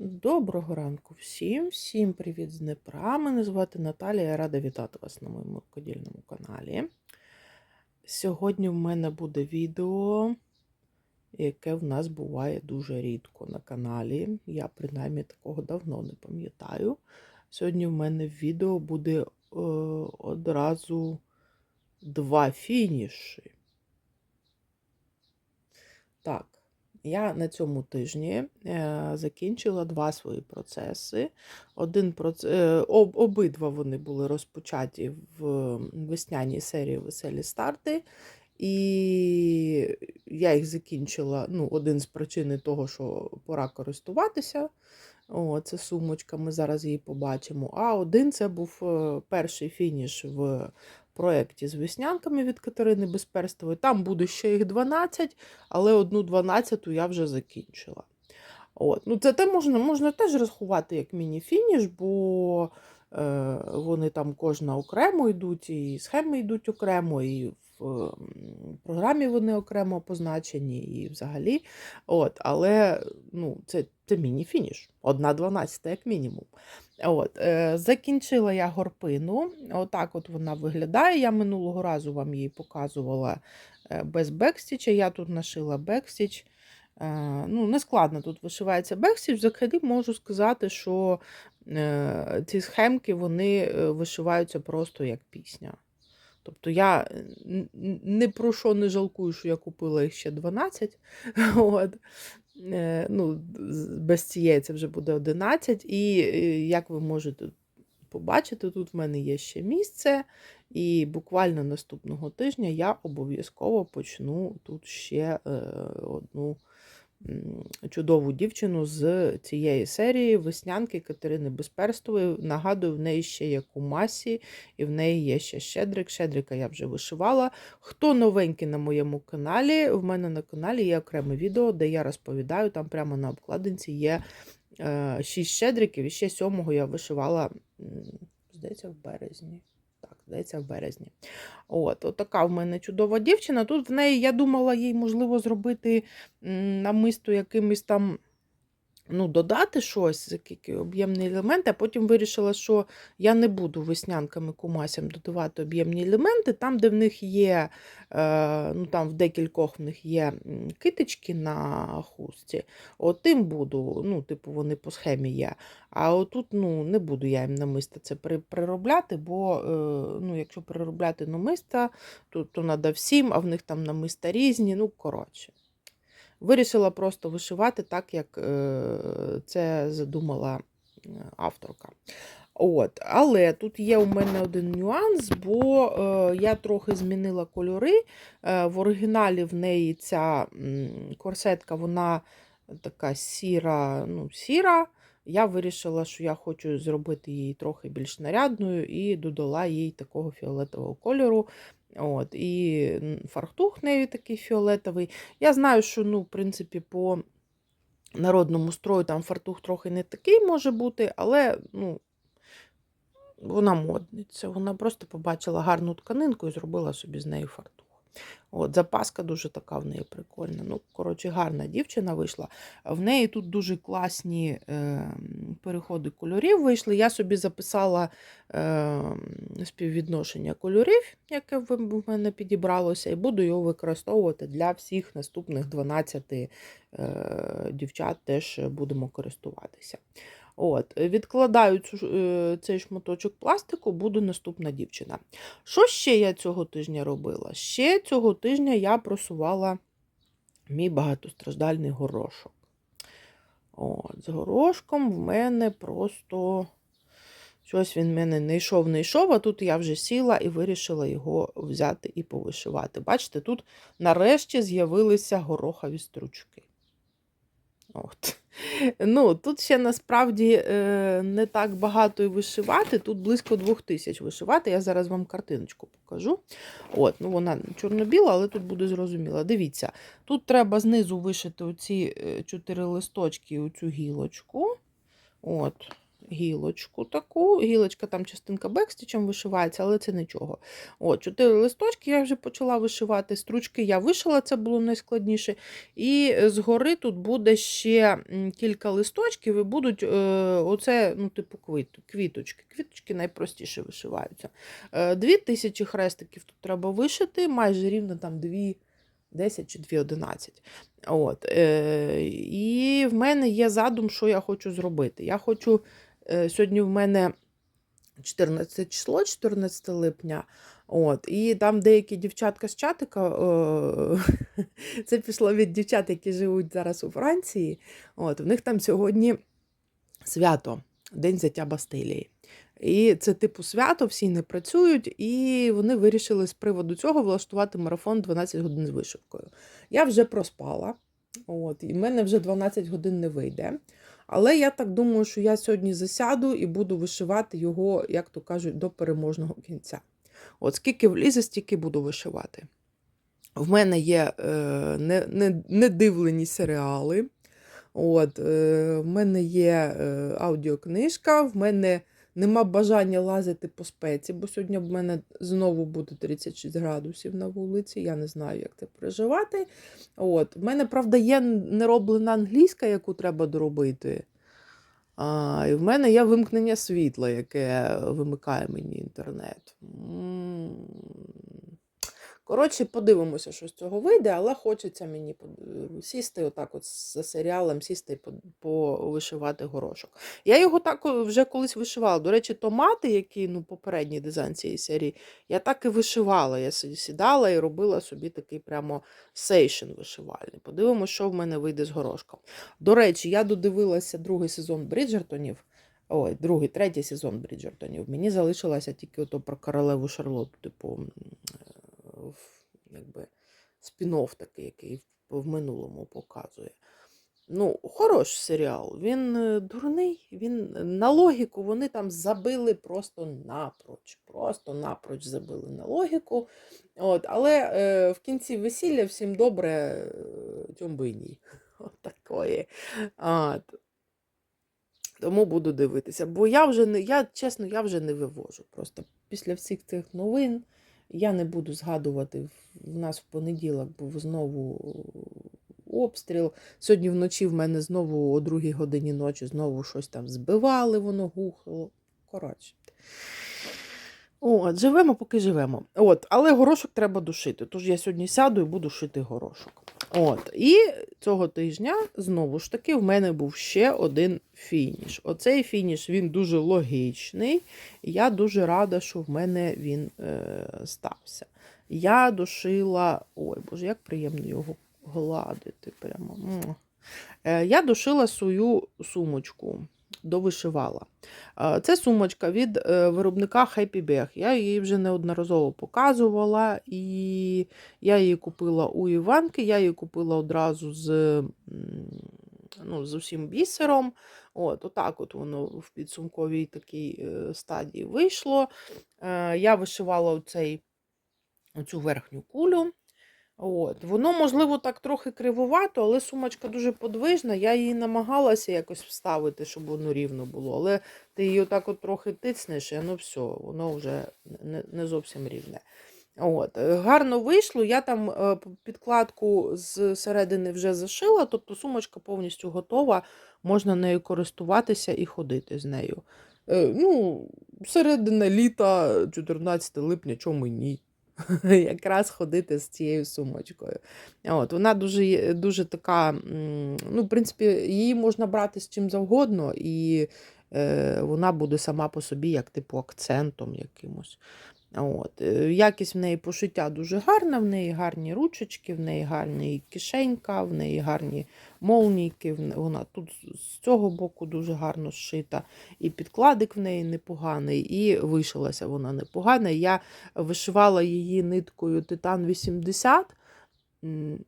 Доброго ранку всім, всім привіт з Днепра. Мене звати Наталія, я рада вітати вас на моєму рукодільному каналі. Сьогодні в мене буде відео, яке в нас буває дуже рідко на каналі. Я принаймні такого давно не пам'ятаю. Сьогодні в мене відео буде е, одразу два фініші. Так. Я на цьому тижні е, закінчила два свої процеси. Один проц... об, обидва вони були розпочаті в весняній серії Веселі старти. І я їх закінчила. Ну, один з причин того, що пора користуватися. О, це сумочка, ми зараз її побачимо. А один це був е, перший фініш в проєкті з веснянками від Катерини Безперстової. Там буде ще їх 12, але одну 12 я вже закінчила. От. Ну, Це те можна можна теж рахувати як міні-фініш, бо е, вони там кожна окремо йдуть, і схеми йдуть окремо, і в програмі вони окремо позначені, і взагалі. От. Але ну, це, це міні-фініш, одна 12 як мінімум. От, е, Закінчила я горпину. Отак от вона виглядає. Я минулого разу вам її показувала е, без бекстіча. Я тут нашила бекстіч. Е, ну, Нескладно тут вишивається бекстіч. Взагалі можу сказати, що е, ці схемки вони е, вишиваються просто як пісня. Тобто я н- не про що не жалкую, що я купила їх ще 12. От. Е, ну, без цієї це вже буде 11. І е, як ви можете побачити, тут в мене є ще місце, і буквально наступного тижня я обов'язково почну тут ще е, одну чудову дівчину з цієї серії веснянки Катерини Безперстової. Нагадую, в неї ще є кумасі, і в неї є ще щедрик. Щедрика я вже вишивала. Хто новенький на моєму каналі, в мене на каналі є окреме відео, де я розповідаю, там прямо на обкладинці є е, 6 щедриків, і ще сьомого я вишивала, здається, в березні. Здається, в березні. От, от така в мене чудова дівчина. Тут в неї, я думала, їй можливо зробити намисто якимось там. Ну, додати щось, об'ємний елемент, а потім вирішила, що я не буду веснянками кумасям додавати об'ємні елементи. Там, де в них є, е, ну там в декількох в них є китички на хустці, от буду, ну, типу, вони по схемі є. А отут ну, не буду я їм намиста це при- приробляти, бо е, ну, якщо приробляти намиста, то, то треба всім, а в них там намиста різні. Ну, коротше. Вирішила просто вишивати так, як е, це задумала е, авторка. От. Але тут є у мене один нюанс, бо е, я трохи змінила кольори. В оригіналі в неї ця корсетка, вона така сіра, ну, сіра. Я вирішила, що я хочу зробити її трохи більш нарядною і додала їй такого фіолетового кольору. От, І фартух нею такий фіолетовий. Я знаю, що, ну, в принципі, по народному строю там фартух трохи не такий може бути, але ну, вона модниця. Вона просто побачила гарну тканинку і зробила собі з нею фартух. От, запаска дуже така в неї прикольна. Ну, коротше, гарна дівчина вийшла. В неї тут дуже класні е, переходи кольорів вийшли. Я собі записала е, співвідношення кольорів, яке в мене підібралося, і буду його використовувати для всіх наступних 12 е, дівчат, теж будемо користуватися. От, Відкладаю цю, е, цей шматочок пластику, буде наступна дівчина. Що ще я цього тижня робила? Ще цього тижня я просувала мій багатостраждальний горошок. От, з горошком в мене просто щось він в мене не йшов, не йшов, а тут я вже сіла і вирішила його взяти і повишивати. Бачите, тут нарешті з'явилися горохові стручки. От. Ну, Тут ще насправді е, не так багато і вишивати, тут близько двох тисяч вишивати. Я зараз вам картиночку покажу. От, ну Вона чорно-біла, але тут буде зрозуміло. Дивіться, тут треба знизу вишити оці е, чотири листочки, оцю гілочку. От, гілочку таку. Гілочка там частинка бекстічем вишивається, але це нічого. От, чотири листочки я вже почала вишивати. Стручки я вишила, це було найскладніше. І згори тут буде ще кілька листочків, і будуть е, оце, ну, типу, квіт, квіточки. Квіточки найпростіше вишиваються. Е, Дві тисячі хрестиків тут треба вишити, майже рівно там дві. 10 чи 2,11. От, е, і в мене є задум, що я хочу зробити. Я хочу, сьогодні в мене 14 число, 14 липня. От, і там деякі дівчатка з чатика, е, це пішло від дівчат, які живуть зараз у Франції. От, в них там сьогодні свято, День взяття Бастилії. І це типу свято, всі не працюють, і вони вирішили з приводу цього влаштувати марафон 12 годин з вишивкою. Я вже проспала, от, і в мене вже 12 годин не вийде. Але я так думаю, що я сьогодні засяду і буду вишивати його, як то кажуть, до переможного кінця. От скільки влізе, стільки буду вишивати. В мене є е, не, не, недивлені серіали. От, е, в мене є е, аудіокнижка, в мене нема бажання лазити по спеці, бо сьогодні в мене знову буде 36 градусів на вулиці. Я не знаю, як це переживати. От, в мене, правда, є нероблена англійська, яку треба доробити. А, і в мене є вимкнення світла, яке вимикає мені інтернет. М. Коротше, подивимося, що з цього вийде, але хочеться мені сісти отак от за серіалом, сісти і повишивати горошок. Я його так вже колись вишивала. До речі, томати, які ну, попередній дизайн цієї серії, я так і вишивала. Я сідала і робила собі такий прямо сейшн вишивальний. Подивимося, що в мене вийде з горошком. До речі, я додивилася другий сезон Бріджертонів. Ой, другий, третій сезон Бріджертонів. Мені залишилося тільки ото про королеву Шарлоту, типу, е, якби спін-офф такий, який в, минулому показує. Ну, хороший серіал. Він е, дурний, він е, на логіку вони там забили просто напроч. Просто напроч забили на логіку. От, але е, в кінці весілля всім добре е, тьомби. От такої. От. Тому буду дивитися. Бо я вже не, я, чесно, я вже не вивожу. Просто після всіх цих новин я не буду згадувати. В- нас в понеділок був знову обстріл. Сьогодні вночі в мене знову о другій годині ночі знову щось там збивали, воно гухало. Коротше. От, живемо, поки живемо. От, але горошок треба душити. Тож я сьогодні сяду і буду шити горошок. От, і цього тижня знову ж таки в мене був ще один фініш. Оцей фініш він дуже логічний. Я дуже рада, що в мене він е, стався. Я дошила. Ой, боже, як приємно його гладити. Прямо. Е, я дошила свою сумочку. Довишивала. Це сумочка від е, виробника Happy Bag. Я її вже неодноразово показувала, і я її купила у Іванки, я її купила одразу з, ну, з усім бісером. От, отак от воно в підсумковій такій е, стадії вийшло. Е, Я вишивала оцю верхню кулю. От. Воно, можливо, так трохи кривувато, але сумочка дуже подвижна. Я її намагалася якось вставити, щоб воно рівно було. Але ти її отак от трохи тицнеш, і воно все, воно вже не, не зовсім рівне. От. е, Гарно вийшло. Я там е, підкладку з середини вже зашила, тобто сумочка повністю готова, можна нею користуватися і ходити з нею. Е, Ну, середина літа, 14 липня, чому ні? якраз ходити з цією сумочкою. От, вона дуже, дуже така, ну, в принципі, її можна брати з чим завгодно, і е, вона буде сама по собі, як типу акцентом якимось. От. е, Якість в неї пошиття дуже гарна, в неї гарні ручечки, в неї гарна кишенька, в неї гарні молнійки. Вона тут з- цього боку дуже гарно зшита. І підкладик в неї непоганий, і вишилася вона непогана. Я вишивала її ниткою Титан 80.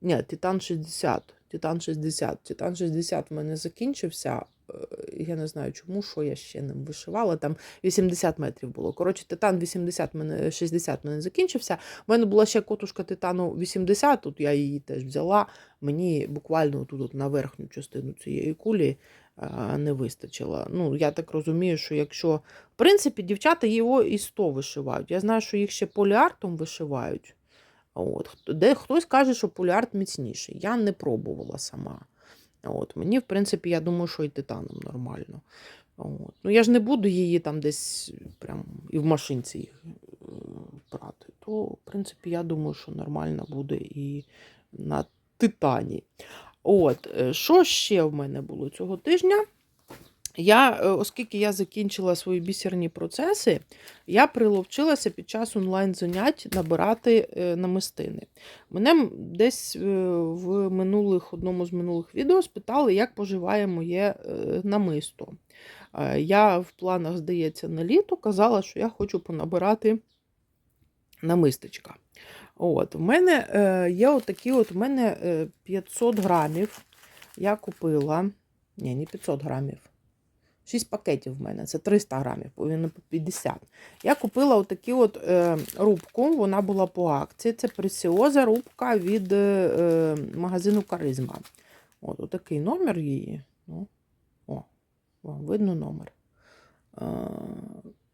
Ні, Титан 60. Титан 60. Титан 60 в мене закінчився. Е, Я не знаю чому, що я ще ним вишивала. Там 80 метрів було. Коротше, Титан 80 мене, 60 мене закінчився. У мене була ще котушка Титану 80, тут я її теж взяла. Мені буквально тут на верхню частину цієї кулі е, не вистачило. Ну, я так розумію, що якщо. В принципі, дівчата його і 100 вишивають. Я знаю, що їх ще поліартом вишивають. От. Де хтось каже, що поліарт міцніший. Я не пробувала сама. От. Мені, в принципі, я думаю, що і титаном нормально. От. Ну, я ж не буду її там десь прям і в машинці їх брати. То, в принципі, я думаю, що нормально буде і на титані. От, е, що ще в мене було цього тижня? Я, е, оскільки я закінчила свої бісерні процеси, я приловчилася під час онлайн-занять набирати е, намистини. Мене десь е, в минулих, одному з минулих відео спитали, як поживає моє намисто. Я в планах, здається, на літо казала, що я хочу понабирати намистечка. От, в мене є отакі, от в мене е, 500 грамів. Я купила. Ні, не 500 грамів. 6 пакетів в мене, це 300 грамів, повинно по 50. Я купила отакі от е, рубку, вона була по акції. Це пресіоза рубка від е, е, магазину Каризма. От, отакий номер її. Ну, о, вам видно номер. Е,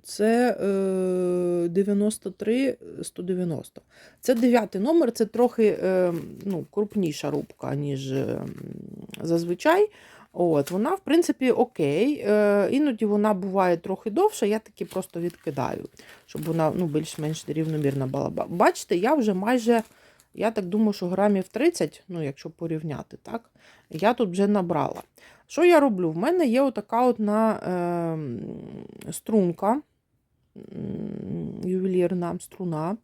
це е, 93 190. Це дев'ятий номер, це трохи е, ну, крупніша рубка, ніж е, зазвичай. От, вона, в принципі, окей. Е, іноді вона буває трохи довша, я таки просто відкидаю, щоб вона ну, більш-менш рівномірна була. Бачите, я вже майже, я так думаю, що грамів 30, ну, якщо порівняти, так, я тут вже набрала. Що я роблю? В мене є отака одна е, струнка, ювелірна струна.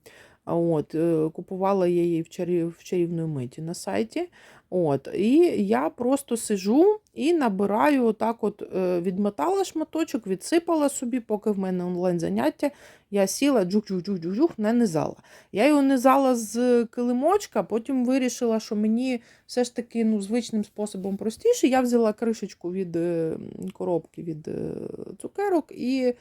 От, е, купувала я її в чарівної миті на сайті. От, і я просто сижу і набираю отак от, е, відмотала шматочок, відсипала собі, поки в мене онлайн заняття. Я сіла, джух-джух-джух-джух, нанизала. Я його низала з килимочка, потім вирішила, що мені все ж таки ну, звичним способом простіше. Я взяла кришечку від е, коробки від е, цукерок і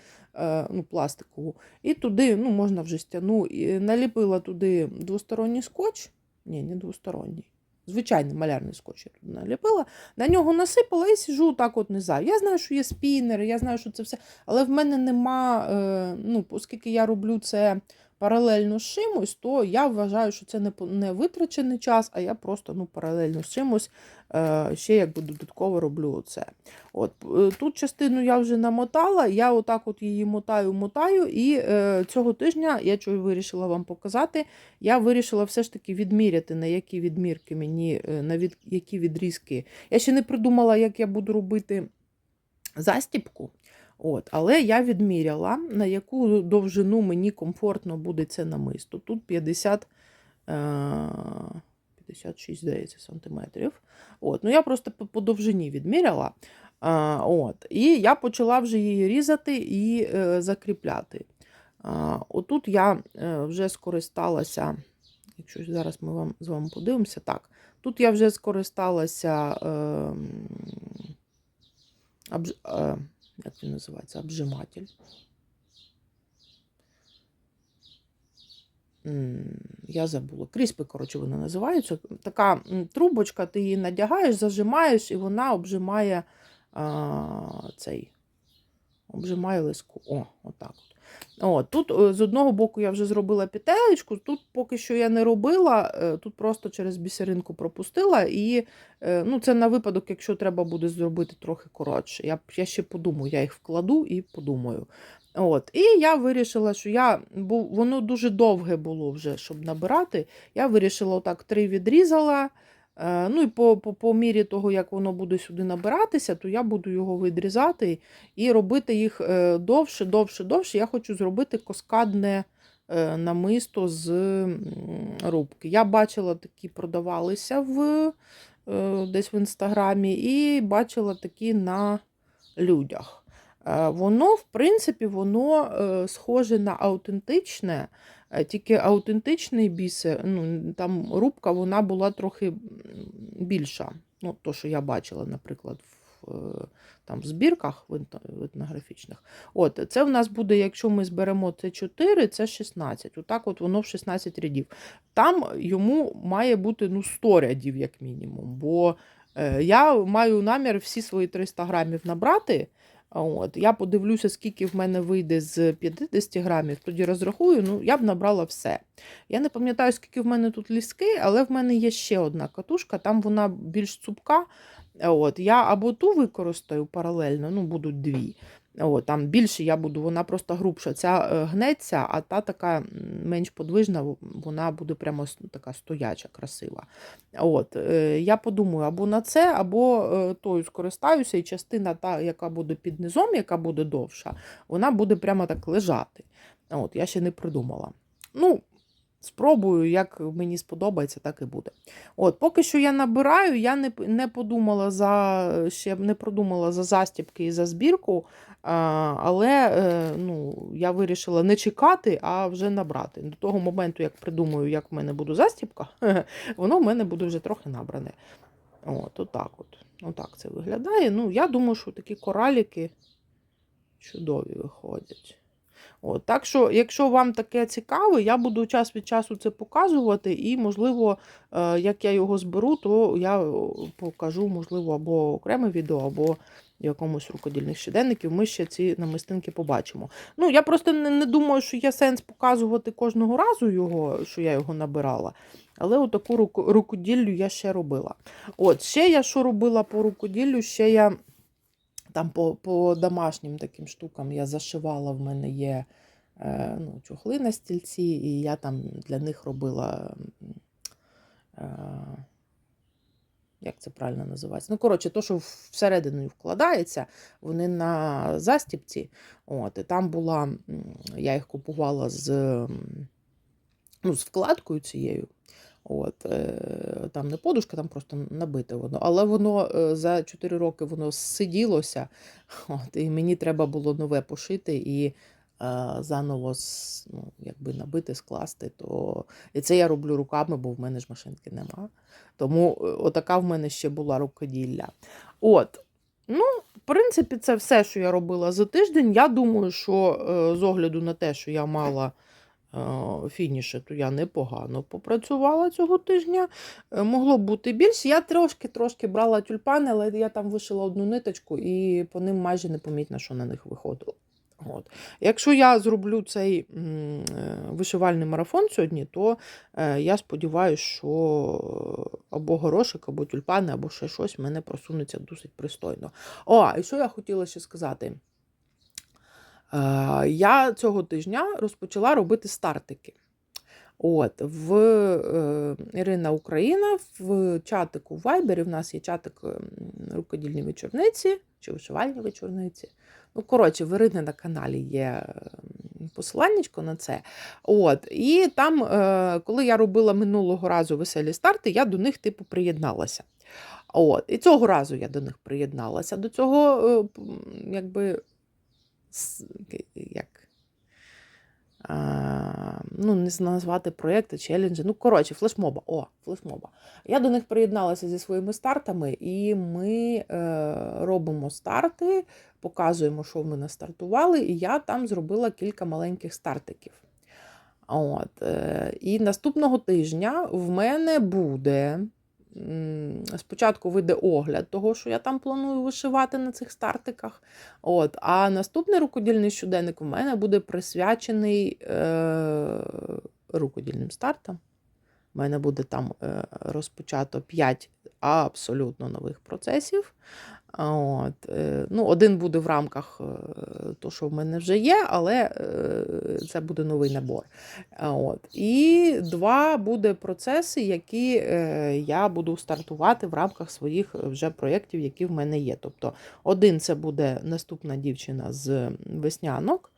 ну, пластикову. І туди, ну, можна вже стяну, і наліпила туди двосторонній скотч. Ні, не двосторонній. Звичайний малярний скотч я тут наліпила, на нього насипала і сижу так от не знаю. Я знаю, що є спінери, я знаю, що це все, але в мене нема, е, ну, оскільки я роблю це паралельно з чимось, то я вважаю, що це не, не витрачений час, а я просто ну, паралельно з чимось е, ще якби додатково роблю оце. От, е, тут частину я вже намотала, я отак от її мотаю, мотаю, і е, цього тижня я чого вирішила вам показати. Я вирішила все ж таки відміряти, на які відмірки мені, е, на від, які відрізки. Я ще не придумала, як я буду робити застіпку. От, але я відміряла, на яку довжину мені комфортно буде це намисто. Тут 50, е, 56, здається, сантиметрів. От, ну я просто по, довжині відміряла. От, і я почала вже її різати і е, закріпляти. Отут я е, вже скористалася, якщо зараз ми вам, з вами подивимося, так, тут я вже скористалася. Е, м, е, як він називається? Обжиматель. Я забула. Кріспи, коротше, вони називаються. Така трубочка, ти її надягаєш, зажимаєш, і вона обжимає а, цей. Обжимає лиску. О, отак. О, тут е, з одного боку я вже зробила петелечку, тут поки що я не робила, е, тут просто через бісеринку пропустила. І е, ну, це на випадок, якщо треба буде зробити трохи коротше. Я, я ще подумаю, я їх вкладу і подумаю. От. І я вирішила, що я, бо воно дуже довге було вже, щоб набирати. Я вирішила отак три відрізала. Е, Ну і по, по, по мірі того, як воно буде сюди набиратися, то я буду його відрізати і робити їх е, довше, довше, довше. Я хочу зробити каскадне е, намисто з рубки. Я бачила, такі продавалися в, десь в інстаграмі, і бачила такі на людях. Воно, в принципі, воно схоже на аутентичне, тільки аутентичний бісер, ну, там рубка вона була трохи більша. Ну, то, що я бачила, наприклад, в е, там, збірках в етно- етнографічних. От, це в нас буде, якщо ми зберемо це 4, це 16. Отак от воно в 16 рядів. Там йому має бути ну, 100 рядів, як мінімум. Бо Е, Я маю намір всі свої 300 грамів набрати. От, я подивлюся, скільки в мене вийде з 50 грамів, тоді розрахую, ну, я б набрала все. Я не пам'ятаю, скільки в мене тут ліски, але в мене є ще одна катушка, там вона більш цупка. От, я або ту використаю паралельно, ну, будуть дві. От, там більше я буду, вона просто грубша. Ця е, гнеться, а та така менш подвижна, вона буде прямо така стояча, красива. От, е, я подумаю, або на це, або е, тою скористаюся, і частина, та, яка буде під низом, яка буде довша, вона буде прямо так лежати. От, я ще не придумала. Ну, спробую, як мені сподобається, так і буде. От, поки що я набираю, я не, не подумала за ще не продумала за застібки і за збірку, але е, ну, я вирішила не чекати, а вже набрати. До того моменту, як придумаю, як в мене буде застібка, воно в мене буде вже трохи набране. От, отак от. Отак це виглядає. Ну, я думаю, що такі кораліки чудові виходять. От, так що, якщо вам таке цікаво, я буду час від часу це показувати, і, можливо, е, як я його зберу, то я покажу, можливо, або окреме відео, або якомусь рукодільних щоденників. Ми ще ці намистинки побачимо. Ну, я просто не, не думаю, що є сенс показувати кожного разу його, що я його набирала. Але отаку руку- рукоділлю я ще робила. От, ще я що робила по рукоділлю, ще я там по, по домашнім таким штукам я зашивала, в мене є е, ну, чохли на стільці, і я там для них робила. Е, як це правильно називається? Ну, коротше, то, що всередину вкладається, вони на застіпці. От, і там була, я їх купувала з, ну, з вкладкою цією. От, е, там не подушка, там просто набите воно. Але воно е, за 4 роки воно сиділося. От, і мені треба було нове пошити і заново с- ну, якби набити, скласти. То... І це я роблю руками, бо в мене ж машинки нема. Тому е, отака в мене ще була рукоділля. От. Ну, в принципі, це все, що я робила за тиждень. Я думаю, що е, з огляду на те, що я мала е, фініші, то я непогано попрацювала цього тижня. Е, Могло бути більше. Я трошки-трошки брала тюльпани, але я там вишила одну ниточку і по ним майже непомітно, що на них виходило. От. Якщо я зроблю цей е, вишивальний марафон сьогодні, то е, я сподіваюся, що або горошик, або тюльпани, або ще щось в мене просунеться досить пристойно. О, і що я хотіла ще сказати? Е, Я цього тижня розпочала робити стартики. От, в е, Ірина Україна в чатику в Вайбері в нас є чатик ем, рукодільні вечорниці чи вишивальні вечорниці. Ну, коротше, в Ірини на каналі є ем, посиланнячко на це. От, і там, е, коли я робила минулого разу веселі старти, я до них типу приєдналася. От, і цього разу я до них приєдналася. До цього, е, якби, як а, ну, не назвати проєкти, челенджі. Ну, коротше, флешмоба. О, флешмоба. Я до них приєдналася зі своїми стартами, і ми е, робимо старти, показуємо, що ми настартували, і я там зробила кілька маленьких стартиків. От, е, і наступного тижня в мене буде. Спочатку вийде огляд того, що я там планую вишивати на цих стартиках. От, а наступний рукодільний щоденник у мене буде присвячений е, рукодільним стартам. У мене буде там е, розпочато 5 абсолютно нових процесів. От, е, ну, один буде в рамках е, того, що в мене вже є, але е, це буде новий набор. От. І два буде процеси, які я буду стартувати в рамках своїх вже проєктів, які в мене є. Тобто, один це буде наступна дівчина з веснянок.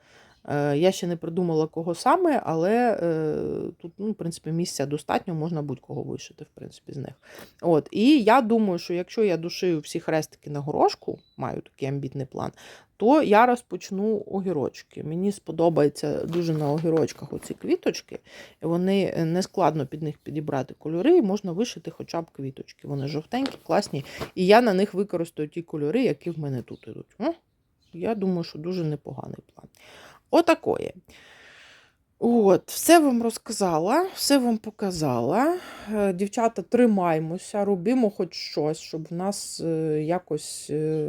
Е, Я ще не придумала, кого саме, але е, тут, ну, в принципі, місця достатньо, можна будь-кого вишити, в принципі, з них. От. І я думаю, що якщо я дошию всі хрестики на горошку, маю такий амбітний план, то я розпочну огірочки. Мені сподобається дуже на огірочках оці квіточки. Вони е, не складно під них підібрати кольори, і можна вишити хоча б квіточки. Вони жовтенькі, класні. І я на них використаю ті кольори, які в мене тут ідуть. Я думаю, що дуже непоганий. Отакої. От, все вам розказала, все вам показала. Е, Дівчата, тримаймося, робімо хоч щось, щоб в нас е, якось е,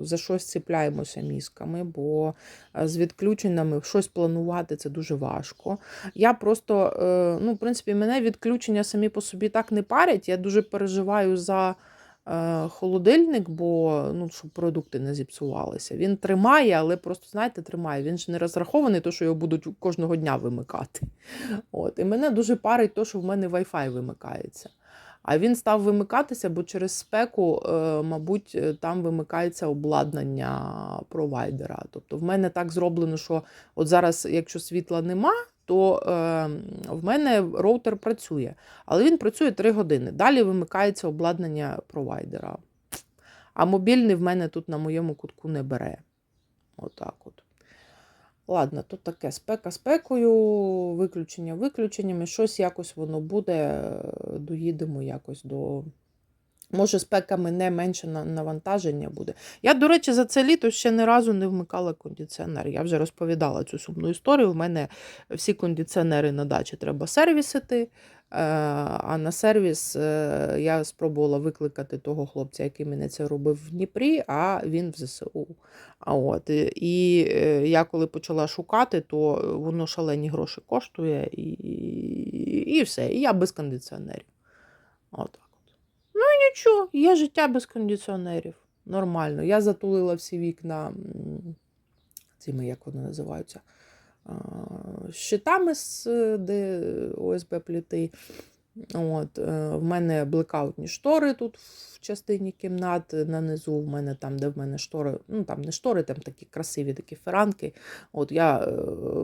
за щось ціпляємося мізками, бо з відключеннями щось планувати це дуже важко. Я просто, ну, в принципі, мене відключення самі по собі так не парять. Я дуже переживаю за холодильник, бо ну, щоб продукти не зіпсувалися. Він тримає, але просто, знаєте, тримає. Він ж не розрахований, то, що його будуть кожного дня вимикати. От. І мене дуже парить то, що в мене Wi-Fi вимикається. А він став вимикатися, бо через спеку, е, мабуть, е, там вимикається обладнання провайдера. Тобто в мене так зроблено, що от зараз, якщо світла нема, то е, в мене роутер працює, але він працює 3 години. Далі вимикається обладнання провайдера. А мобільний в мене тут на моєму кутку не бере. Отак от. Ладно, тут таке спека спекою, виключення виключеннями. Щось якось воно буде, е, доїдемо якось до. Може, спеками не менше навантаження буде. Я, до речі, за це літо ще ні разу не вмикала кондиціонер. Я вже розповідала цю сумну історію. У мене всі кондиціонери на дачі треба сервісити. е, А на сервіс е, я спробувала викликати того хлопця, який мене це робив в Дніпрі, а він в ЗСУ. А от, е, і я коли почала шукати, то воно шалені гроші коштує, і, і все. І я без кондиціонерів. От. Нічого, є життя без кондиціонерів. Нормально. Я затулила всі вікна цими, як вони називаються, щитами, з, де ОСБ пліти. От, е, в мене блекаутні штори тут в частині кімнат. На низу в мене там, де в мене штори, ну там не штори, там такі красиві такі феранки. От я е,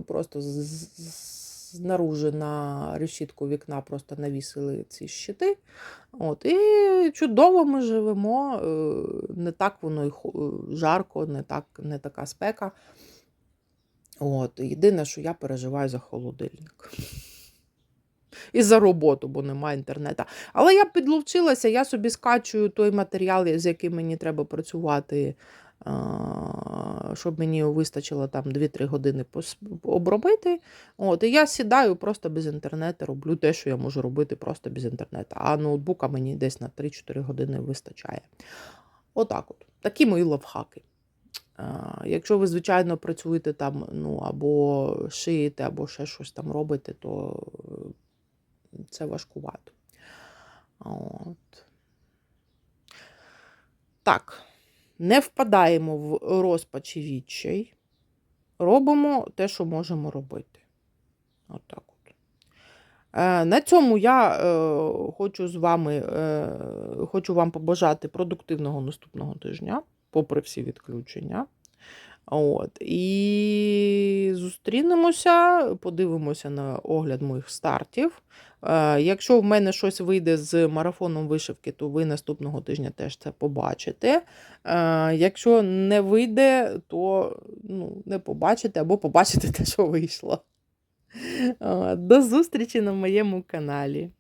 просто з- знаружи на решітку вікна просто навісили ці щити. От, і чудово ми живемо. е, Не так воно й жарко, не, так, не така спека. От, єдине, що я переживаю за холодильник. І за роботу, бо немає інтернету. Але я підловчилася, я собі скачую той матеріал, з яким мені треба працювати, щоб мені вистачило там 2-3 години обробити. От, і я сідаю просто без інтернету, роблю те, що я можу робити просто без інтернету. А ноутбука мені десь на 3-4 години вистачає. Отак от. Такі мої лавхаки. Якщо ви, звичайно, працюєте там, ну, або шиєте, або ще щось там робите, то е, це важкувато. От. Так, не впадаємо в розпач і відчай. Робимо те, що можемо робити. Отак от. Е, На цьому я е, хочу з вами, е, хочу вам побажати продуктивного наступного тижня, попри всі відключення. От. І зустрінемося, подивимося на огляд моїх стартів. Е, Якщо в мене щось вийде з марафоном вишивки, то ви наступного тижня теж це побачите. Е, Якщо не вийде, то ну, не побачите або побачите те, що вийшло. До зустрічі на моєму каналі.